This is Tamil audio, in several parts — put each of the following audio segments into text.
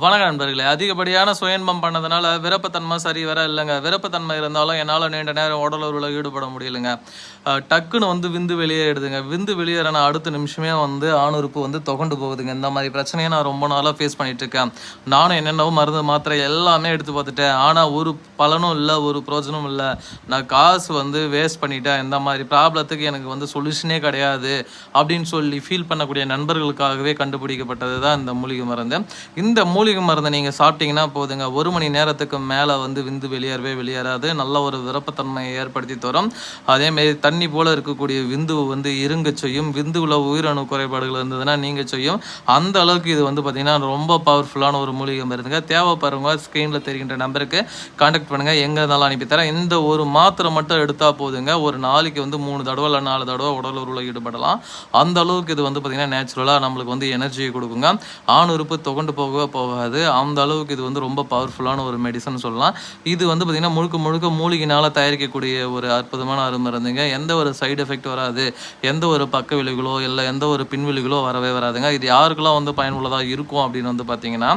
வணக்கம் நண்பர்களே. அதிகப்படியான சுயன்பம் பண்ணதுனால விருப்பத்தன்மை சரி வர இல்லைங்க. விருப்பத்தன்மை இருந்தாலும் என்னால் நீண்ட நேரம் உடலுறவில் ஈடுபட முடியலைங்க. டக்குன்னு வந்து விந்து வெளியேறுதுங்க விந்து வெளியேறின அடுத்த நிமிஷமே வந்து ஆணுறுப்பு வந்து தொகண்டு போகுதுங்க. இந்த மாதிரி பிரச்சனையை நான் ரொம்ப நாளாக ஃபேஸ் பண்ணிட்டு இருக்கேன் நானும் என்னென்னவோ மருந்து மாத்திரை எல்லாமே எடுத்து பார்த்துட்டேன். ஆனால் ஒரு பலனும் இல்லை ஒரு பிரோஜனமும் இல்லை. நான் காசு வந்து வேஸ்ட் பண்ணிட்டேன். இந்த மாதிரி ப்ராப்ளத்துக்கு எனக்கு வந்து சொல்யூஷனே கிடையாது அப்படின்னு சொல்லி ஃபீல் பண்ணக்கூடிய நண்பர்களுக்காகவே கண்டுபிடிக்கப்பட்டது தான் இந்த மூலிகை மருந்து. இந்த மூலிகை மூலிகை மருந்தை நீங்கள் சாப்பிட்டீங்கன்னா போதுங்க. ஒரு மணி நேரத்துக்கு மேலே வந்து விந்து வெளியேறவே வெளியேறாது. நல்ல ஒரு விருப்பத்தன்மையை ஏற்படுத்தி தரும். அதேமாரி தண்ணி போல் இருக்கக்கூடிய விந்துவை வந்து இருங்க செய்யும். விந்துவில் உயிரணு குறைபாடுகள் இருந்ததுன்னா நீங்கள் செய்யும். அந்த அளவுக்கு இது வந்து பார்த்திங்கன்னா ரொம்ப பவர்ஃபுல்லான ஒரு மூலிகை மருந்துங்க. தேவைப்படுறவங்க ஸ்க்ரீனில் தெரிகின்ற நம்பருக்கு காண்டாக்ட் பண்ணுங்கள் எங்கே இருந்தாலும் அனுப்பித்தரேன் இந்த ஒரு மாத்திரை மட்டும் எடுத்தால் போதுங்க. ஒரு நாளைக்கு வந்து மூணு தடவை இல்லை நாலு தடவை உடல் உருளை ஈடுபடலாம். அந்த அளவுக்கு இது வந்து பார்த்திங்கன்னா நேச்சுரலாக நம்மளுக்கு வந்து எனர்ஜியை கொடுக்குங்க. ஆண் உறுப்பு தொகண்டு போகவே போகாது. அந்த அளவுக்கு இது வந்து ரொம்ப பவர்ஃபுல்லான ஒரு மெடிசன் சொல்லலாம். இது வந்து பார்த்திங்கன்னா முழுக்க முழுக்க மூலிகைனால் தயாரிக்கக்கூடிய ஒரு அற்புதமான அருமருந்துங்க. எந்த ஒரு சைடு எஃபெக்ட் வராது. எந்த ஒரு பக்க விளைவுகளோ இல்லை எந்த ஒரு பின்விளைவுகளோ வரவே வராதுங்க. இது யாருக்கெல்லாம் வந்து பயனுள்ளதாக இருக்கும் அப்படின்னு வந்து பார்த்தீங்கன்னா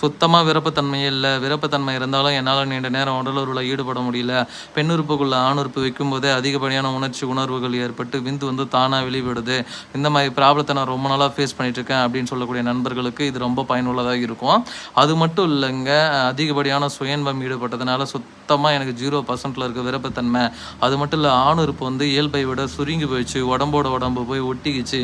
சுத்தமாக விருப்பத்தன்மையே இல்லை. விருப்பத்தன்மை இருந்தாலும் என்னால் நீண்ட நேரம் உடலுறவில் ஈடுபட முடியல. பெண்ணுறுப்புக்குள்ள ஆணுறுப்பு வைக்கும்போதே அதிகப்படியான உணர்ச்சி உணர்வுகள் ஏற்பட்டு விந்து வந்து தானாக வெளிவிடுது. இந்த மாதிரி ப்ராப்ளத்தை நான் ரொம்ப நாளாக ஃபேஸ் பண்ணிட்டு இருக்கேன் அப்படின்னு சொல்லக்கூடிய நண்பர்களுக்கு இது ரொம்ப பயனுள்ளதாக இருக்கும். அது மட்டும் இல்லைங்க அதிகப்படியான சுயன்பம் ஈடுபட்டதுனால சுத்தமாக எனக்கு ஜீரோ பர்சன்ட்ல இருக்க விருப்பத்தன்மை. அது மட்டும் இல்லை ஆணுறுப்பு வந்து இயல்பை விட சுருங்கி போயிடுச்சு. உடம்போட உடம்பு போய் ஒட்டிக்கிச்சு.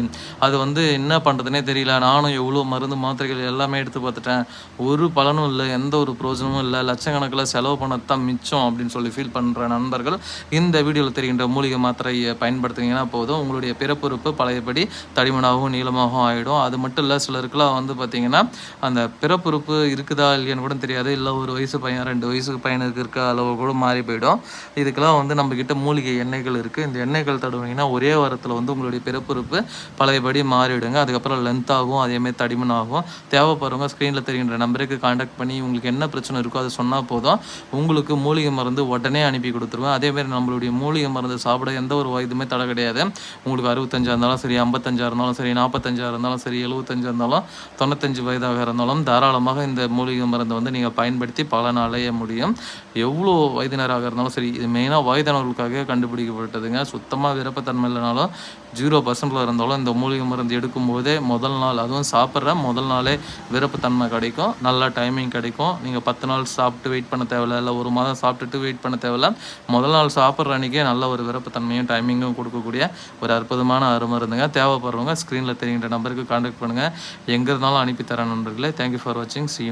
அது வந்து என்ன பண்ணுறதுனே தெரியல. நானும் எவ்வளோ மருந்து மாத்திரைகள் எல்லாமே எடுத்து பார்த்துட்டேன். ஒரு பலனும் இல்லை எந்த ஒரு பிரோஜனமும் இல்லை. லட்சக்கணக்கில் செலவு பண்ணத்தான் மிச்சம் அப்படின்னு சொல்லி ஃபீல் பண்ணுற நண்பர்கள் இந்த வீடியோவில் தெரிகின்ற மூலிகை மாத்திரையை பயன்படுத்துனீங்கன்னா போதும். உங்களுடைய பிறப்புறுப்பு பழையபடி தடிமனாகவும் நீளமாகவும் ஆகிடும் அது மட்டும் இல்லை சிலருக்குலாம் வந்து பார்த்தீங்கன்னா அந்த பிறப்பு பிறப்புறுப்பு இருக்குதா இல்லையான்னு கூட தெரியாது. இல்லை ஒரு வயசு பையன் ரெண்டு வயசு பையனுக்கு இருக்க அளவு கூட மாறி போயிடும். இதுக்கெல்லாம் வந்து நம்மக்கிட்ட மூலிகை எண்ணெய்கள் இருக்குது இந்த எண்ணெய்கள் தடவினீங்கன்னா ஒரே வாரத்தில் வந்து உங்களுடைய பிறப்புறுப்பு பழையபடி மாறிவிடுங்க. அதுக்கப்புறம் லென்த் ஆகும் அதேமாதிரி தடிமன் ஆகும். தேவைப்படுறவங்க ஸ்க்ரீனில் தெரிகின்ற நம்பருக்கு காண்டாக்ட் பண்ணி உங்களுக்கு என்ன பிரச்சனை இருக்கோ அதை சொன்னால் போதும். உங்களுக்கு மூலிகை மருந்து உடனே அனுப்பி கொடுத்துருவேன். அதேமாதிரி நம்மளுடைய மூலிகை மருந்து சாப்பிட எந்த ஒரு இதுவுமே தடை கிடையாது. உங்களுக்கு அறுபத்தஞ்சாக இருந்தாலும் சரி ஐம்பத்தஞ்சாக இருந்தாலும் சரி நாற்பத்தஞ்சாக இருந்தாலும் சரி எழுபத்தஞ்சாக இருந்தாலும் தொண்ணூத்தஞ்சு வயதாக இருந்தாலும் தாராளமாக இந்த மூலிகை மருந்தை வந்து நீங்கள் பயன்படுத்தி பலன் அடைய முடியும். எவ்வளோ வயதினராக இருந்தாலும் சரி இது மெயினாக வயதானவர்களுக்காக கண்டுபிடிக்கப்பட்டதுங்க. சுத்தமாக விருப்பத்தன்மை இல்லைனாலும் ஜீரோ பர்சன்டில் இருந்தாலும் இந்த மூலிகை மருந்து எடுக்கும்போதே முதல் நாள் அதுவும் சாப்பிட்ற முதல் நாளே விருப்பத்தன்மை கிடைக்கும். நல்லா டைமிங் கிடைக்கும். நீங்கள் பத்து நாள் சாப்பிட்டு வெயிட் பண்ண தேவையில்ல இல்லை ஒரு மாதம் சாப்பிட்டுட்டு வெயிட் பண்ண தேவையில்ல. முதல் நாள் சாப்பிட்ற அன்றைக்கே நல்ல ஒரு விருப்பத்தன்மையும் டைமிங்கும் கொடுக்கக்கூடிய ஒரு அற்புதமான அருமருந்துங்க. தேவைப்படுறவங்க ஸ்க்ரீனில் தெரிகின்ற நம்பருக்கு காண்டாக்ட் பண்ணுங்கள் எங்கே இருந்தாலும் அனுப்பி தரேன் நண்பர்களே thank you for watching. See you.